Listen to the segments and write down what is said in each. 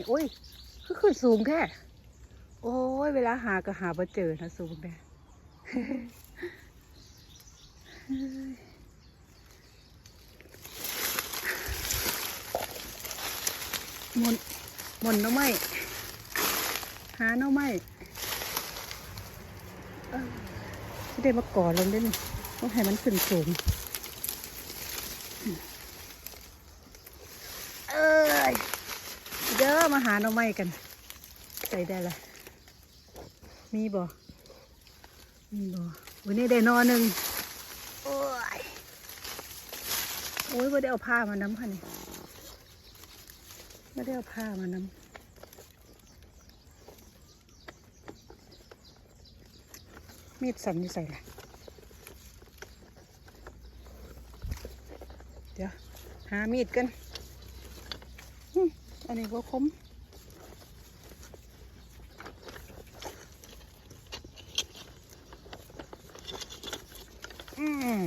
ม่โอ้ยคือขึ้นสูงแค่โอ้ยเวลาหาก็หาบ่เจอนะสูงแน่หมนหมนน้อไม้หาน้อไม้เอ้อสิได้มาก่อลงได้นี่ต้องให้มันขึ้นสูง เอ้ยเด้อ มาหาหน่อไม้กัน ใส่ได้ละมีบ่มีบ่วันนี้ได้นอหนึ่งโอ้ยโอ้ยไม่ได้เอาผ้ามาน้ำค่ะนี่ไม่ได้เอาผ้ามาน้ำมีดสันอยู่ใส่ละเดี๋ยว หามีดกัน อันนี้ก็คมอืม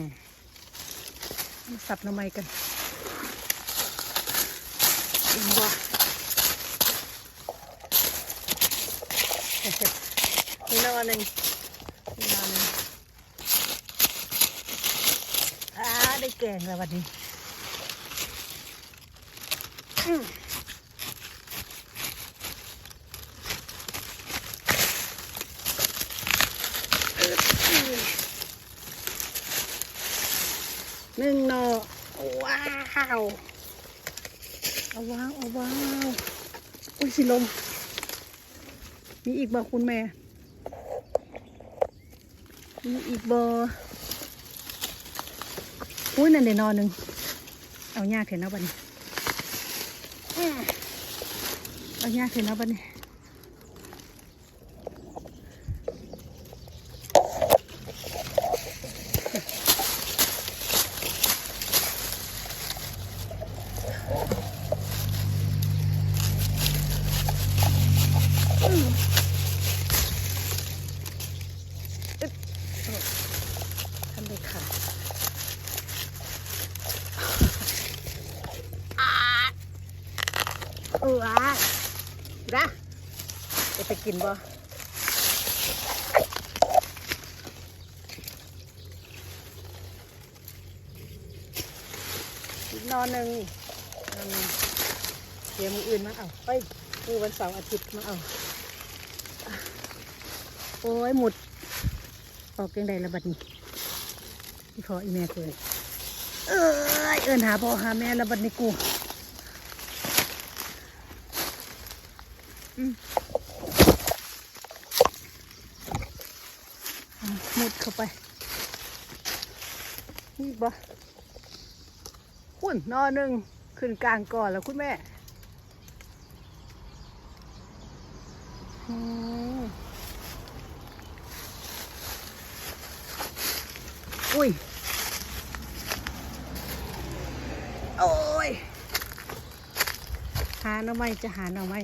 สับหน่อไม้กันอินบ่นี่นอนหนึ่งนี่นอนหนึ่งอ่าได้แกงแล้ววันนี้อื หนึ่งหนอว้าวเอาว้าวเอาว้าวอุ้ยสิลม มีอีกบ่คุณแม่ มีอีกบ่อุ้ยนั่นเดี๋ยวนอนหนึ่งเอายากเห็นนะบันี้อืมเอายากเห็นนะบัดนี้ ทำเลยค่ะอา เอออะนะจะไปกินบ่อีกนอนหนึ่งนอนหนึ่งเดี๋ยวมืออื่นมาเอาไปมือวันเสาร์อาทิตย์มาเอา โอ้ยหมด ออกยังไงละบัดนี้พี่พออีแม่เกิดเอ้ยเอินหาพ่อหาแม่ละบัดนี้กู มุดเข้าไป นี่บ่คุณนอหนึ่งขึ้นกลางก่อนแล้วคุณแม่อุ้ย โอ้ย หาหน่อไม้จะหาหน่อไม้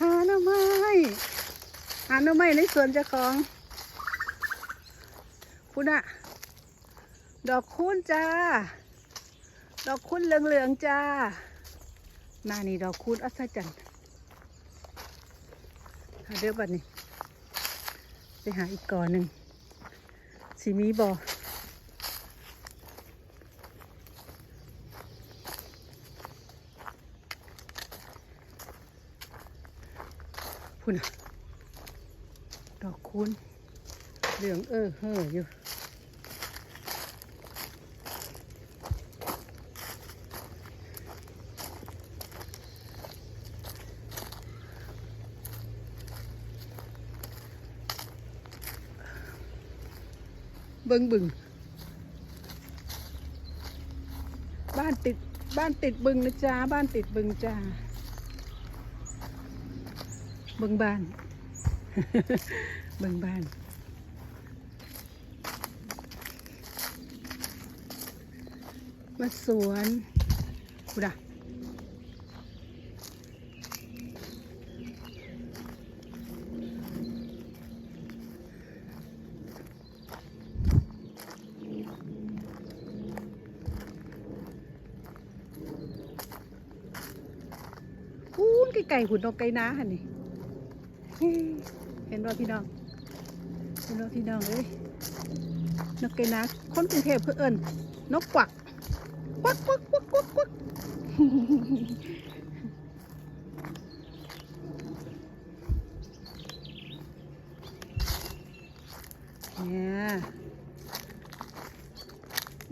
หาหน่อไม้หาหน่อไม้ในสวนเจ้าของคุณอะดอกคุ้นจ้า ดอกคุ้นเหลืองๆจ้าหนานี่ดอกคุ้นอัศจรรย์หาเดี๋ยวบัดนี้ ไปหาอีกก่อนหนึ่งสีมีบอ พุ่นดอกคุ้นเหลืองเออเฮออยู่เบิงบึง บ้านติด บ้านติดบึงนะจ๊ะ บ้านติดบึงจ้า เบิ่งบ้าน เบิ่งบ้าน มาสวนกูด่ะไก่หุ่นนกไก่นาหันนี่ เห็นว่าพี่น้องเห็นว่าพี่น้องเอ้ยนกไก่น้าคนกรุงเทพเพื่อเอิญนกกวักกวักกวักกวักกวักกวักเนี่ย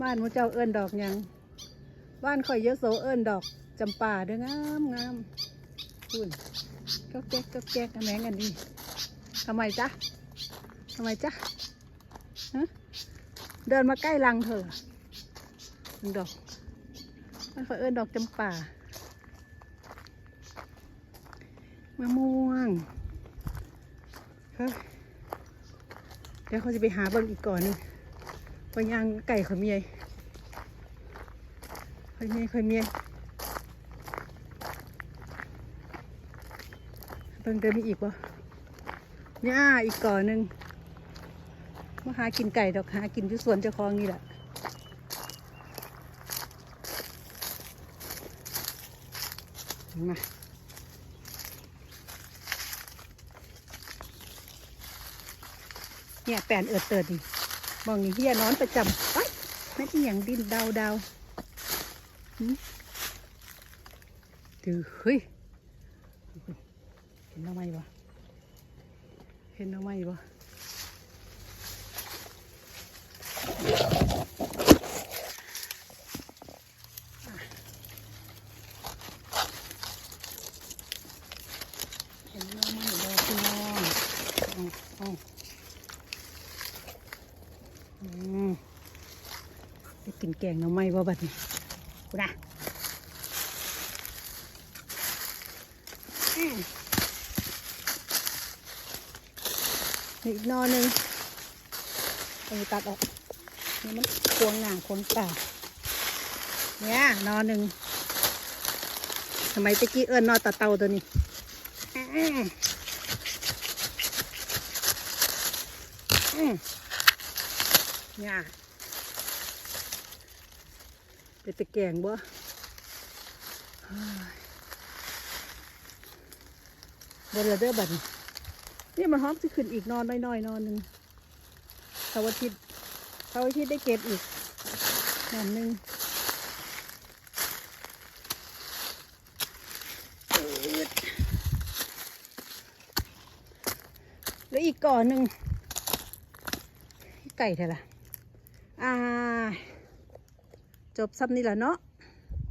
บ้านมูเจ้าเอิ้นดอกยังบ้านข่อยเยอะโสเอิ้นดอกจำป่าเด้องามงามคุณ ก็แก๊กก็แก๊กแมงอันนี้ทำไมจ๊ะทำไมจ๊ะเดินมาใกล้รังเธอหนึ่งดอกบ้านขอเอิ้นดอกจำป่ามะม่วงเฮ้ยเดี๋ยวเขาจะไปหาเบิ่งอีกก่อนหนึงไปย่างไก่ขาเมียเขาเมียเขาเมีย เบิ่งเดินมีอีกวะย่าอีกก่อนหนึ่งมาหากินไก่ดอกหากินที่สวนเจ้าของนี่แหละมาเนี่ยแปนเอิดเติดดิมองนี่เฮียนอนประจำไอ้ยไม่ที่อย่างดินดาวดาวหืมดือเฮ้ย เห็นหน้าไหมวะเห็นหน้าไหมวะเห็นหน้าไหมดอกพี่น้องเอาอืมไปกินแกงหน้ำไม้บ่บัดนี้กูนะอืมนี่ อีกนอหนึ่งเอาไปตัดออกนี่มันควงหงางควงตาเนี่ยนอหนึ่งทำไมตะกี้เอิญนอตะเตาตัวนี้เนี่ยเป็นตะแกงบ่เฮ้ยบ่เหลือเด้อบัดนี้ นี่มันหอมสิขึ้นอีกนอนน้อยๆนอนหนึ่งเสาร์อาทิตย์เสาร์อาทิตย์ได้เก็บอีกนอนหนึ่งแล้วอีกก่อนหนึ่งไก่เท่าไหร่อ่า จบซ้ำนี่แหละเนาะ